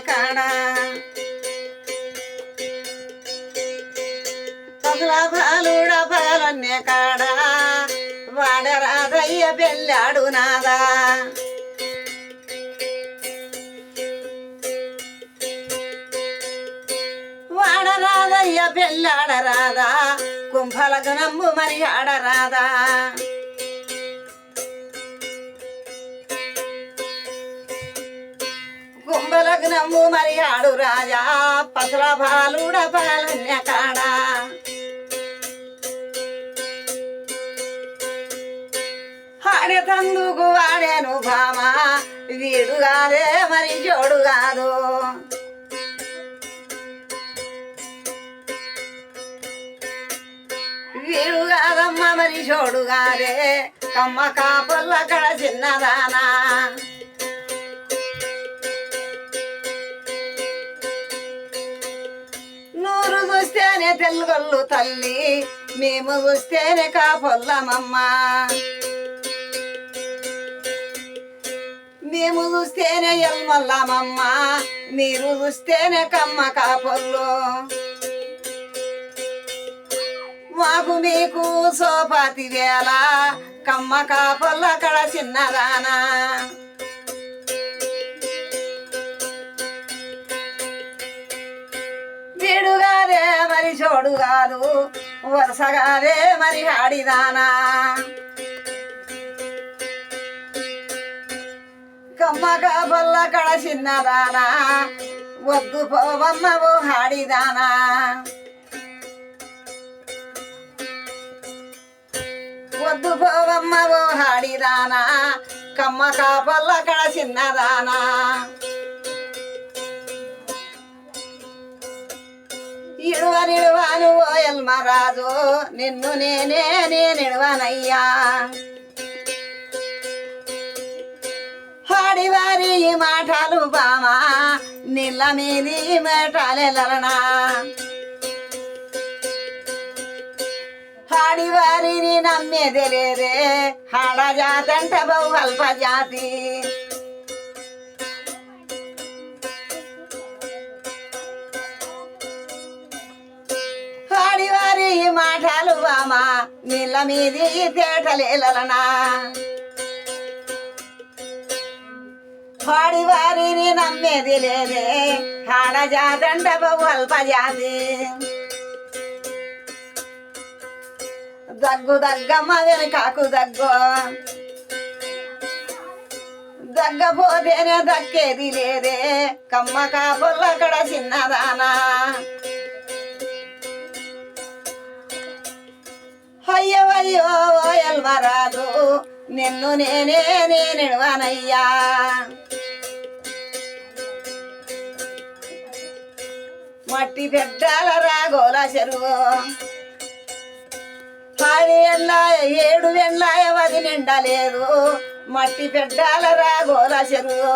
కాడ పాలన్య కాడ వాడరాదయ్య పెళ్ళాడు నాదా వాడరాదయ్య పెళ్ళాడరాదా కుంభలకు నమ్ము మరి ఆడరాదా కుంభలగ్నము నమ్ము మరి ఆడు రాజా పసల పాలుడ పాలన్య కాడా. ఆడేతందుకు వాడేను భామ వీడు కాదే మరి జోడు కాదు వీడు కాదమ్మ మరి జోడు కాదే కమ్మ కాపుల్ల కడ చిన్నదానా. వస్తేనే తెల్గొల్లు తల్లి మేము వస్తేనే కాపొల్లమమ్మ. మేము చూస్తేనే ఎల్మల్లమమ్మ మీరు చూస్తేనే కమ్మ కాపొల్లు. మాకు మీకు సోపాతి వేళ కమ్మ కాపొల్ల కడ చిన్నదానా. వీడుగాదే కాదు వరుసగాదే మరి ఆడిదానా కమ్మక బల్ల కడ చిన్నదానా వద్దు పోవమ్మవు హాడిదానా వద్దు పోవమ్మవు హాడిదానా కమ్మక బల్ల కడ చిన్నదానా ఇడువ నిడువాను ఓయల్ మహారాజు నిన్ను నేనే నేనిడవనయ్యా. హాడివారి ఈ మాటలు బామా నీళ్ళ మీది మేటాలెలనా హాడివారిని నమ్మేది లేదే హాడ జాతంట బహు అల్ప జాతి ఈ మాటలు బామా నీళ్ళ మీది తేటలేలనా? వాడి వారిని నమ్మేది లేదే హాడ జాతంట అల్ప దగ్గు దగ్గమ్మ వెనకాకు దగ్గు. దగ్గపోతేనే దక్కేది లేదే కమ్మ కాపుల్ల అక్కడ చిన్నదానా. అయ్యవయ్యో ఎల్వరాదు నిన్ను నేనే నేనిడవనయ్యా మట్టి పెద్దాల రాగోల చెరువు. పది ఎండ ఏడు ఎండాయ వది నిండలేదు మట్టి పెద్దాల రాగోల చెరువు.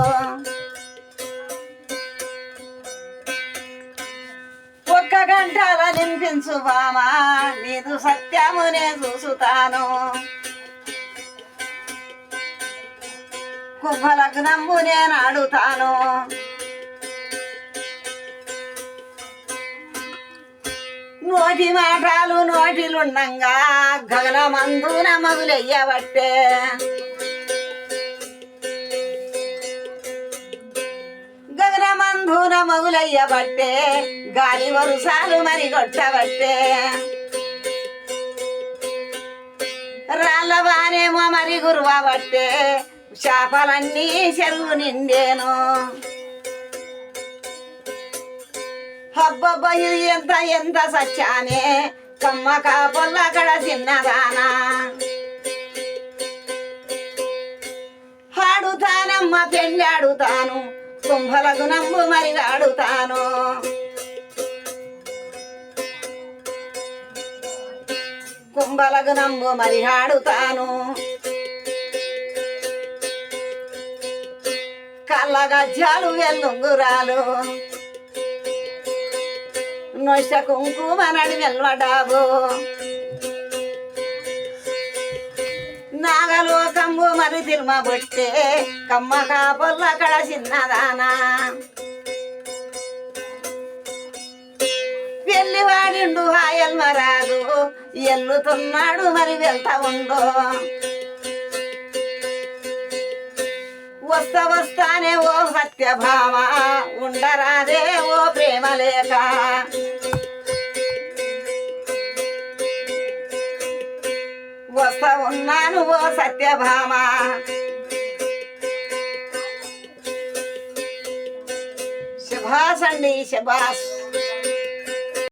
గంటల బామా నీదు సత్యమునే చూసుతాను. కుంభలగ్నము నేను ఆడుతాను నోటి మాటలు నోటిలుండంగా గగనమందున మగులెయ్యబట్టే మగులయ్య బట్టే గాలి వరుసాలు మరి కొట్టబట్టే. రాళ్ళ బానేమో మరి గురువబట్టే చేపలన్నీ చెరువు నిండేను. హబ్బబ్బ ఇది ఎంత ఎంత సచ్చానే కమ్మ కాపల్ల కడ చిన్నదానా ఆడుతానమ్మ పెళ్ళాడుతాను కుంభలకు నమ్ము మరి ఆడుతాను కుంభలకు నమ్ము మరి ఆడుతాను కళ్ళ గజ్జాలు వెల్లుంగురాలు. నొష్ట కుంకుమ నడి వెల్వడాబు మరి ಮರು ತಿರ್ಮ ಬಟ್ಟೆ ಕಮ್ಮ ಕಾಪಲ್ಲ ಕಳಸಿನ್ನದಾನ వెళ్ళి హాయల్ మరాదు ఎల్లుతున్నాడు మరి వెళ్తా ఉండు. వస్తా వస్తానే ఓ సత్యభామ ఉండరాదే ఓ ప్రేమ లేఖ వస్తా ఉన్నాను ఓ సత్యభామ. శభాస్ అండి శభాస్